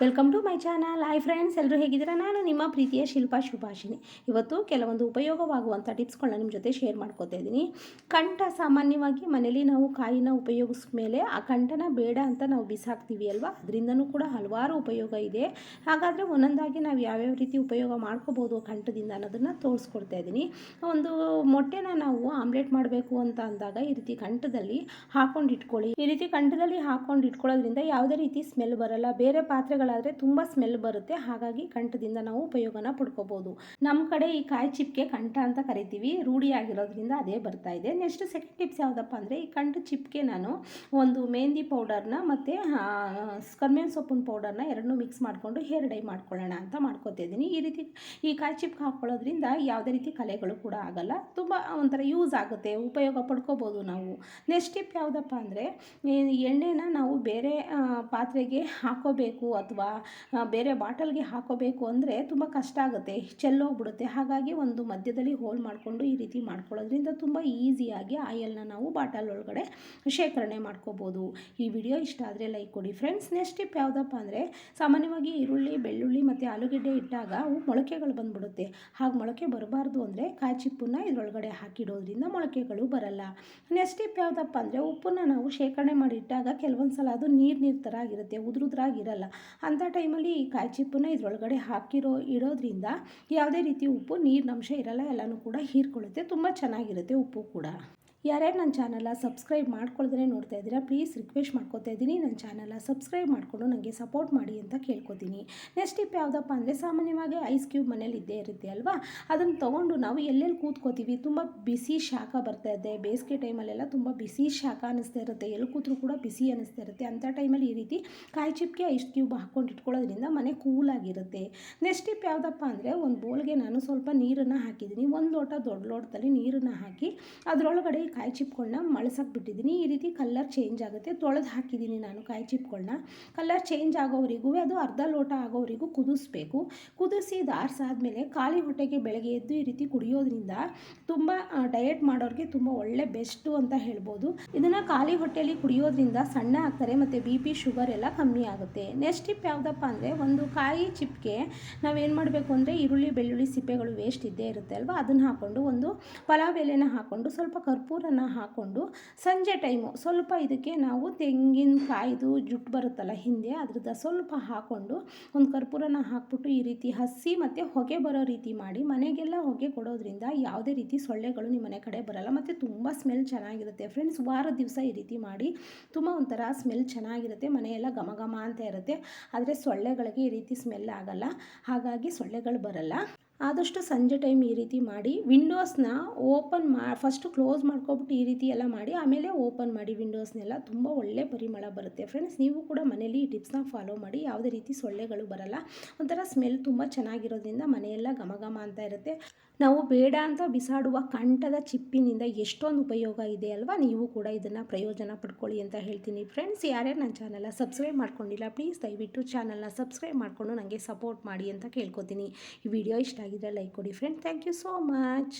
Welcome to my channel hi friends ಎಲ್ಲರೂ ಹೇಗಿದ್ದೀರಾ? ನಾನು ನಿಮ್ಮ ಪ್ರೀತಿಯ ಶಿಲ್ಪಾ ಶುಭಾಷಿನಿ ಇವತ್ತು ಕೆಲವೊಂದು ಉಪಯೋಗವಾಗುವಂಥ ಟಿಪ್ಸ್ಗಳನ್ನ ನಿಮ್ಮ ಜೊತೆ ಶೇರ್ ಮಾಡ್ಕೋತಾ ಇದ್ದೀನಿ. ಕಂಠ ಸಾಮಾನ್ಯವಾಗಿ ಮನೇಲಿ ನಾವು ಕಾಯಿನ ಉಪಯೋಗಿಸಿದ ಮೇಲೆ ಆ ಕಂಠನ ಬೇಡ ಅಂತ ನಾವು ಬಿಸಾಕ್ತೀವಿ ಅಲ್ವಾ? ಅದರಿಂದನೂ ಕೂಡ ಹಲವಾರು ಉಪಯೋಗ ಇದೆ. ಹಾಗಾದರೆ ಒಂದೊಂದಾಗಿ ನಾವು ಯಾವ್ಯಾವ ರೀತಿ ಉಪಯೋಗ ಮಾಡ್ಕೋಬೋದು ಕಂಠದಿಂದ ಅನ್ನೋದನ್ನು ತೋರಿಸ್ಕೊಡ್ತಾ ಇದ್ದೀನಿ. ಒಂದು ಮೊಟ್ಟೆನ ನಾವು ಆಮ್ಲೆಟ್ ಮಾಡಬೇಕು ಅಂತ ಅಂದಾಗ ಈ ರೀತಿ ಕಂಠದಲ್ಲಿ ಹಾಕೊಂಡು ಇಟ್ಕೊಳ್ಳಿ. ಈ ರೀತಿ ಕಂಠದಲ್ಲಿ ಹಾಕೊಂಡು ಇಟ್ಕೊಳ್ಳೋದ್ರಿಂದ ಯಾವುದೇ ರೀತಿ ಸ್ಮೆಲ್ ಬರಲ್ಲ, ಬೇರೆ ಪಾತ್ರೆಗಳಾದರೆ ತುಂಬ ಸ್ಮೆಲ್ ಬರುತ್ತೆ. ಹಾಗಾಗಿ ಕಂಠದಿಂದ ನಾವು ಉಪಯೋಗನ ಪಡ್ಕೋಬೋದು. ನಮ್ಮ ಕಡೆ ಈ ಕಾಯಿ ಚಿಪ್ಕೆ ಕಂಠ ಅಂತ ಕರಿತೀವಿ. ರೂಢಿಯಾಗಿರೋದ್ರಿಂದ ಅದೇ ಬರ್ತಾ ಇದೆ. ನೆಕ್ಸ್ಟ್ ಸೆಕೆಂಡ್ ಟಿಪ್ಸ್ ಯಾವುದಪ್ಪ ಅಂದರೆ ಈ ಕಂಠ ಚಿಪ್ಕೆ ನಾನು ಒಂದು ಮೆಹಂದಿ ಪೌಡರ್ನ ಮತ್ತು ಕರ್ಮೇನ್ ಸೊಪ್ಪಿನ ಪೌಡರ್ನ ಎರಡನ್ನೂ ಮಿಕ್ಸ್ ಮಾಡಿಕೊಂಡು ಹೇರ್ ಡೈ ಮಾಡ್ಕೊಳ್ಳೋಣ ಅಂತ ಮಾಡ್ಕೋತಿದ್ದೀನಿ ಈ ರೀತಿ ಈ ಕಾಯಿ ಚಿಪ್ಗೆ ಹಾಕ್ಕೊಳ್ಳೋದ್ರಿಂದ ಯಾವುದೇ ರೀತಿ ಕಲೆಗಳು ಕೂಡ ಆಗಲ್ಲ. ತುಂಬ ಒಂಥರ ಯೂಸ್ ಆಗುತ್ತೆ. ಉಪಯೋಗ ಪಡ್ಕೋಬೋದು ನಾವು. ನೆಕ್ಸ್ಟ್ ಟಿಪ್ ಯಾವುದಪ್ಪ ಅಂದರೆ ಎಣ್ಣೆನ ನಾವು ಬೇರೆ ಪಾತ್ರೆಗೆ ಹಾಕೋಬೇಕು ಅಥವಾ ಬೇರೆ ಬಾಟಲ್ಗೆ ಹಾಕೋಬೇಕು ಅಂದರೆ ತುಂಬ ಕಷ್ಟ ಆಗುತ್ತೆ ಚೆಲ್ಲೋಗ್ಬಿಡುತ್ತೆ ಹಾಗಾಗಿ ಒಂದು ಮಧ್ಯದಲ್ಲಿ ಹೋಲ್ ಮಾಡಿಕೊಂಡು ಈ ರೀತಿ ಮಾಡ್ಕೊಳ್ಳೋದ್ರಿಂದ ತುಂಬ ಈಸಿಯಾಗಿ ಆಯಲ್ನ ನಾವು ಬಾಟಲ್ ಒಳಗಡೆ ಶೇಖರಣೆ ಮಾಡ್ಕೋಬೋದು. ಈ ವಿಡಿಯೋ ಇಷ್ಟ ಆದರೆ ಲೈಕ್ ಕೊಡಿ ಫ್ರೆಂಡ್ಸ್. ನೆಕ್ಸ್ಟ್ ಟಿಪ್ ಯಾವುದಪ್ಪ ಅಂದರೆ, ಸಾಮಾನ್ಯವಾಗಿ ಈರುಳ್ಳಿ, ಬೆಳ್ಳುಳ್ಳಿ ಮತ್ತು ಆಲೂಗೆಡ್ಡೆ ಇಟ್ಟಾಗ ಅವು ಮೊಳಕೆಗಳು ಬಂದ್ಬಿಡುತ್ತೆ. ಹಾಗೆ ಮೊಳಕೆ ಬರಬಾರ್ದು ಅಂದರೆ ಕಾಯಿ ಚಿಪ್ಪನ್ನ ಇದರೊಳಗಡೆ ಹಾಕಿಡೋದ್ರಿಂದ ಮೊಳಕೆಗಳು ಬರಲ್ಲ. ನೆಕ್ಸ್ಟ್ ಟಿಪ್ ಯಾವುದಪ್ಪ ಅಂದರೆ, ಉಪ್ಪನ್ನು ನಾವು ಶೇಖರಣೆ ಮಾಡಿ ಇಟ್ಟಾಗ ಕೆಲವೊಂದು ಸಲ ಅದು ನೀರು ನೀರು ಥರ ಆಗಿರುತ್ತೆ ಉದುರುದ್ರಾಗಿರಲ್ಲ ಅಂಥ ಟೈಮಲ್ಲಿ ಈ ಕಾಯಿ ಚಿಪ್ಪನ್ನ ಇದರೊಳಗಡೆ ಹಾಕಿರೋ, ಇಡೋದ್ರಿಂದ ಯಾವುದೇ ರೀತಿ ಉಪ್ಪು, ನೀರಿನಂಶ ಇರಲ್ಲ, ಎಲ್ಲನೂ ಕೂಡ ಹೀರ್ಕೊಳ್ಳುತ್ತೆ. ತುಂಬ ಚೆನ್ನಾಗಿರುತ್ತೆ ಉಪ್ಪು ಕೂಡ. ಯಾರ್ಯಾರು ನನ್ನ ಚಾನಲ ಸಬ್ಸ್ಕ್ರೈಬ್ ಮಾಡ್ಕೊಳ್ದೇ ನೋಡ್ತಾ ಇದ್ದೀರಾ ಪ್ಲೀಸ್ ರಿಕ್ವೆಸ್ಟ್ ಮಾಡ್ಕೊತಾ ಇದ್ದೀನಿ. ನನ್ನ ಚಾನಲ ಸಬ್ಸ್ಕ್ರೈಬ್ ಮಾಡಿಕೊಂಡು ನನಗೆ ಸಪೋರ್ಟ್ ಮಾಡಿ ಅಂತ ಕೇಳ್ಕೊತೀನಿ. ನೆಕ್ಸ್ಟ್ ಟಿಪ್ ಯಾವುದಪ್ಪ ಅಂದರೆ, ಸಾಮಾನ್ಯವಾಗಿ ಐಸ್ ಕ್ಯೂಬ್ ಮನೇಲಿ ಇದ್ದೇ ಇರುತ್ತೆ ಅಲ್ವಾ? ಅದನ್ನು ತೊಗೊಂಡು ನಾವು ಎಲ್ಲೆಲ್ಲಿ ಕೂತ್ಕೋತೀವಿ? ತುಂಬ ಬಿಸಿ ಶಾಖ ಬರ್ತಾ ಇದೆ ಬೇಸಿಗೆ ಟೈಮಲ್ಲೆಲ್ಲ ತುಂಬ ಬಿಸಿ ಶಾಖ ಅನ್ನಿಸ್ತಾ ಇರುತ್ತೆ. ಎಲ್ಲಿ ಕೂತ್ರೂ ಕೂಡ ಬಿಸಿ ಅನ್ನಿಸ್ತಾ ಇರುತ್ತೆ. ಅಂಥ ಟೈಮಲ್ಲಿ ಈ ರೀತಿ ಕಾಯಿ ಚಿಪ್ಗೆ ಐಸ್ ಕ್ಯೂಬ್ ಹಾಕ್ಕೊಂಡು ಇಟ್ಕೊಳ್ಳೋದ್ರಿಂದ ಮನೆ ಕೂಲಾಗಿರುತ್ತೆ ನೆಕ್ಸ್ಟ್ ಟಿಪ್ ಯಾವುದಪ್ಪ ಅಂದರೆ, ಒಂದು ಬೋಲ್ಗೆ ನಾನು ಸ್ವಲ್ಪ ನೀರನ್ನು ಹಾಕಿದ್ದೀನಿ. ಒಂದು ಲೋಟ ದೊಡ್ಡ ಲೋಟದಲ್ಲಿ ನೀರನ್ನು ಹಾಕಿ, ಅದರೊಳಗಡೆ ಕಾಯಿ ಚಿಪ್ಗಳನ್ನ ಮಳಸಕ್ಕೆ ಬಿಟ್ಟಿದ್ದೀನಿ. ಈ ರೀತಿ ಕಲರ್ ಚೇಂಜ್ ಆಗುತ್ತೆ. ತೊಳೆದು ಹಾಕಿದ್ದೀನಿ ನಾನು ಕಾಯಿ ಚಿಪ್ಗಳನ್ನ ಕಲರ್ ಚೇಂಜ್ ಆಗೋವರೆಗೂ ಅದು ಅರ್ಧ ಲೋಟ ಆಗೋವರೆಗೂ ಕುದಿಸ್ಬೇಕು. ಕುದಿಸಿ ಆದಮೇಲೆ ಖಾಲಿ ಹೊಟ್ಟೆಗೆ ಬೆಳಗ್ಗೆ ಎದ್ದು ಈ ರೀತಿ ಕುಡಿಯೋದ್ರಿಂದ ತುಂಬ ಡಯಟ್ ಮಾಡೋರಿಗೆ ತುಂಬ ಒಳ್ಳೆ ಬೆಸ್ಟು ಅಂತ ಹೇಳ್ಬೋದು. ಇದನ್ನು ಖಾಲಿ ಹೊಟ್ಟೆಯಲ್ಲಿ ಕುಡಿಯೋದ್ರಿಂದ ಸಣ್ಣ ಆಗ್ತಾರೆ ಮತ್ತು ಬಿ ಪಿ ಶುಗರ್ ಎಲ್ಲ ಕಮ್ಮಿ ಆಗುತ್ತೆ. ನೆಕ್ಸ್ಟ್ ಟಿಪ್ ಯಾವುದಪ್ಪ ಅಂದರೆ ಒಂದು ಕಾಯಿ ಚಿಪ್ಗೆ ನಾವೇನು ಮಾಡಬೇಕು ಅಂದರೆ ಈರುಳ್ಳಿ, ಬೆಳ್ಳುಳ್ಳಿ, ಸಿಪ್ಪೆಗಳು ವೇಸ್ಟ್ ಇದ್ದೇ ಇರುತ್ತೆ ಅಲ್ವಾ? ಅದನ್ನು ಹಾಕ್ಕೊಂಡು ಒಂದು ಪಲಾವ್ ಎಲೆನ ಹಾಕ್ಕೊಂಡು ಸ್ವಲ್ಪ ಕರ್ಪೂರನ ಹಾಕ್ಕೊಂಡು ಸಂಜೆ ಟೈಮು ಸ್ವಲ್ಪ ಇದಕ್ಕೆ ನಾವು ತೆಂಗಿನಕಾಯ್ದು ಜುಟ್ಟು ಬರುತ್ತಲ್ಲ ಹಿಂದೆ ಅದ್ರದ್ದು ಸ್ವಲ್ಪ ಹಾಕ್ಕೊಂಡು ಒಂದು ಕರ್ಪೂರನ ಹಾಕ್ಬಿಟ್ಟು ಈ ರೀತಿ ಹಸಿ ಮತ್ತು ಹೊಗೆ ಬರೋ ರೀತಿ ಮಾಡಿ ಮನೆಗೆಲ್ಲ ಹೊಗೆ ಕೊಡೋದ್ರಿಂದ ಯಾವುದೇ ರೀತಿ ಸೊಳ್ಳೆಗಳು ನಿಮ್ಮ ಮನೆ ಕಡೆ ಬರಲ್ಲ ಮತ್ತು ತುಂಬ ಸ್ಮೆಲ್ ಚೆನ್ನಾಗಿರುತ್ತೆ. ಫ್ರೆಂಡ್ಸ್, ವಾರದ ದಿವಸ ಈ ರೀತಿ ಮಾಡಿ ತುಂಬ ಒಂಥರ ಸ್ಮೆಲ್ ಚೆನ್ನಾಗಿರುತ್ತೆ. ಮನೆಯೆಲ್ಲ ಘಮ ಘಮ ಅಂತ ಇರುತ್ತೆ. ಆದರೆ ಸೊಳ್ಳೆಗಳಿಗೆ ಈ ರೀತಿ ಸ್ಮೆಲ್ ಆಗಲ್ಲ. ಹಾಗಾಗಿ ಸೊಳ್ಳೆಗಳು ಬರಲ್ಲ. ಆದಷ್ಟು ಸಂಜೆ ಟೈಮ್ ಈ ರೀತಿ ಮಾಡಿ, ವಿಂಡೋಸ್ನ ಓಪನ್ ಮಾ, ಫಸ್ಟು ಕ್ಲೋಸ್ ಮಾಡ್ಕೊಬಿಟ್ಟು ಈ ರೀತಿ ಎಲ್ಲ ಮಾಡಿ, ಆಮೇಲೆ ಓಪನ್ ಮಾಡಿ ವಿಂಡೋಸ್ನೆಲ್ಲ ತುಂಬ ಒಳ್ಳೆ ಪರಿಮಳ ಬರುತ್ತೆ. ಫ್ರೆಂಡ್ಸ್, ನೀವು ಕೂಡ ಮನೇಲಿ ಈ ಟಿಪ್ಸ್ನ ಫಾಲೋ ಮಾಡಿ, ಯಾವುದೇ ರೀತಿ ಸೊಳ್ಳೆಗಳು ಬರಲ್ಲ. ಒಂಥರ ಸ್ಮೆಲ್ ತುಂಬ ಚೆನ್ನಾಗಿರೋದ್ರಿಂದ ಮನೆಯೆಲ್ಲ ಘಮ ಘಮ ಅಂತ ಇರುತ್ತೆ. ನಾವು ಬೇಡ ಅಂತ ಬಿಸಾಡುವ ಕಂಠದ ಚಿಪ್ಪಿನಿಂದ ಎಷ್ಟೊಂದು ಉಪಯೋಗ ಇದೆ ಅಲ್ವಾ? ನೀವು ಕೂಡ ಇದನ್ನು ಪ್ರಯೋಜನ ಪಡ್ಕೊಳ್ಳಿ ಅಂತ ಹೇಳ್ತೀನಿ. ಫ್ರೆಂಡ್ಸ್ ಯಾರ್ಯಾರು ನನ್ನ ಚಾನಲ್ನ ಸಬ್ಸ್ಕ್ರೈಬ್ ಮಾಡ್ಕೊಂಡಿಲ್ಲ ಪ್ಲೀಸ್ ದಯವಿಟ್ಟು ಚಾನಲ್ನ ಸಬ್ಸ್ಕ್ರೈಬ್ ಮಾಡಿಕೊಂಡು ನನಗೆ ಸಪೋರ್ಟ್ ಮಾಡಿ ಅಂತ ಕೇಳ್ಕೊತೀನಿ. ಈ ವಿಡಿಯೋ ಇಷ್ಟ ಆಗಿದ್ರೆ ಲೈಕ್ ಕೊಡಿ. Friend thank you so much